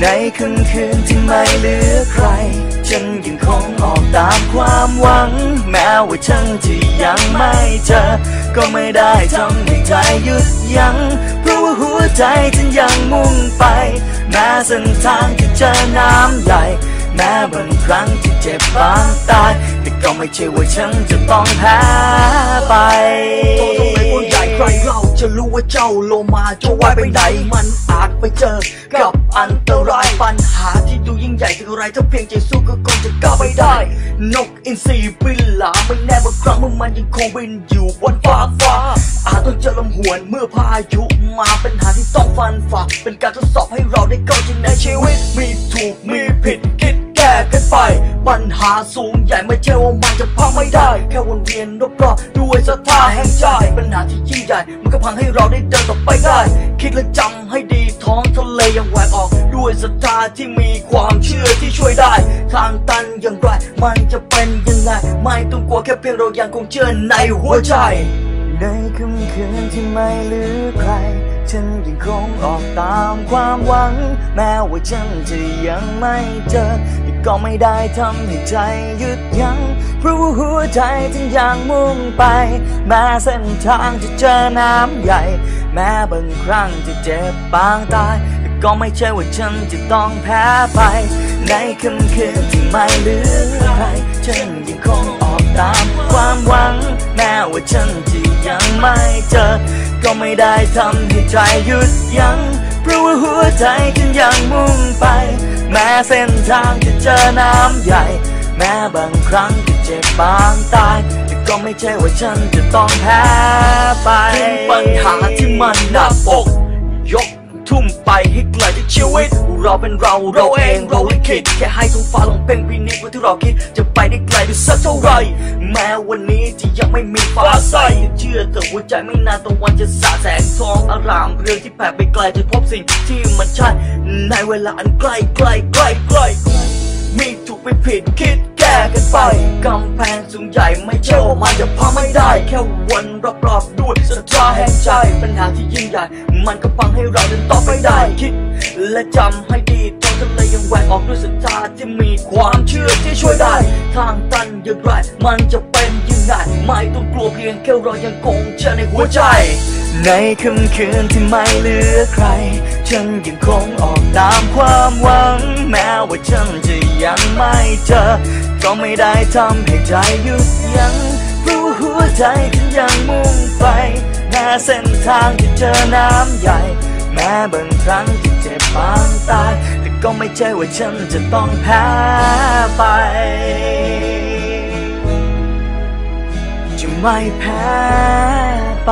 ในค่ำคืนที่ไม่เหลือใคร ฉันยังคงออกตามความหวัง แม้ว่าฉันที่ยังไม่เจอ ก็ไม่ได้ทำให้ใจหยุดยัง้งเพราะว่าหัวใจฉันยังมุ่งไป แม้เส้นทางที่เจอน้ำใหญ่แม้บางครั้งที่เจ็บบางตาย แต่ก็ไม่ใช่ว่าฉันจะต้องแพ้ไปโตทำไมคนใหญ่ใครเราจะรู้ว่าเจ้าโลมาจะว่ายไปไหนมัน ไปเจอ กับอันตรายปัญหาที่ดูยิ่งใหญ่ถึงไรถ้าเพียงใจสู้ก็คงจะก้าวไปได้ นกอินทรีบินหลาไม่แน่บางครั้งเมื่อมันยังคงบินอยู่บนฟ้าฟ้าอาจต้องเจอลมหวนเมื่อพายุมาเป็นหาที่ต้องฟันฝ่าเป็นการทดสอบให้เราได้เข้าใจในชีวิตมีถูกมีผิดคิด ก้กันไป ปัญหาสูงใหญ่ไม่ใช่ว่ามันจะพังไม่ได้ แค่วนเวียนรอบๆด้วยศรัทธาแห่งใจปัญหาที่ยิ่งใหญ่ มันก็พังให้เราได้เดินต่อไปได้ คิดและจำให้ดีท้องทะเลยังแหวกออก ด้วยศรัทธาที่มีความเชื่อที่ช่วยได้ ทางตันอย่างไรมันจะเป็นยังไง ไม่ต้องกลัวแค่เพียงเรายังคงเชื่อในหัวใจในค่ำคืนที่ไม่เหลือใคร ฉันยังคงออกตามความหวัง แม้ว่าฉันจะยังไม่เจอ ก็ไม่ได้ทำให้ใจหยุดยัง้งเพราะว่าหัวใจฉันยังมุ่งไป แม้เส้นทางจะเจอน้ำใหญ่ แม้บางครั้งจะเจ็บปางตายแต่ก็ไม่ใช่ว่าฉันจะต้องแพ้ไป ในค่ำคืนที่ไม่เหลือใครฉันยังคงออกตามความหวัง แม้ว่าฉันจะยังไม่เจอ ก็ไม่ได้ทำให้ใจหยุดยัง้งเพราะว่าหัวใจฉันยังมุ่งไป แม้เส้นทางจะเจอน้ำใหญ่ แม้บางครั้งจะเจ็บบางตาย แต่ก็ไม่ใช่ว่าฉันจะต้องแพ้ไปทิ้งปัญหาที่มันหนักอก ยกทุ่มไปให้ไกลจากชีวิต เราเป็นเราเราเองเรา ลิขิตแค่ให้ท้องฟ้าลงเป็นพินิจว่าที่เราคิด จะไปได้ไกลไปสักเท่าไหรแม้วันนี้ที่ยังไม่มีฟ้าใสเชื่อเถอะหัวใจไม่นานตะวันจะสาแสงทองอารามเรื่องที่แผ่ไปไกลจะพบสิ่งที่มันใช่ในเวลาอันใกล้ใกล้ใกล้ใกล้มีถูกไปผิดคิดแก้กันไปกำแพงสูงใหญ่ไม่ใช่ว่ามันจะพังไม่ได้ แค่วันรอบๆด้วยศรัทธาแห่งใจปัญหาที่ยิ่งใหญ่ มันก็ฟังให้เราเดินต่อไปได้คิด และจำให้ดี ตอะเลยังแหวกออกด้วยศรัทธาที่มีความเชื่อที่ช่วยได้ ทางตันอย่างไรมันจะเป็นยังไงไม่ต้องกลัวเพียงแค่เรายังคงเชื่อในหัวใจ ในค่ำคืนที่ไม่เหลือใคร ฉันยังคงออกตามความหวัง แม้ว่าฉันจะยังไม่เจอ ก็ไม่ได้ทำให้ใจหยุดยัง้งรู้หัวใจฉันยังมุ่งไปแม้เส้นทางที่เจอน้ำใหญ่ แม้บางครั้งที่เจ็บปางตาย ก็ไม่ใช่ว่าฉันจะต้องแพ้ไป จะไม่แพ้ไป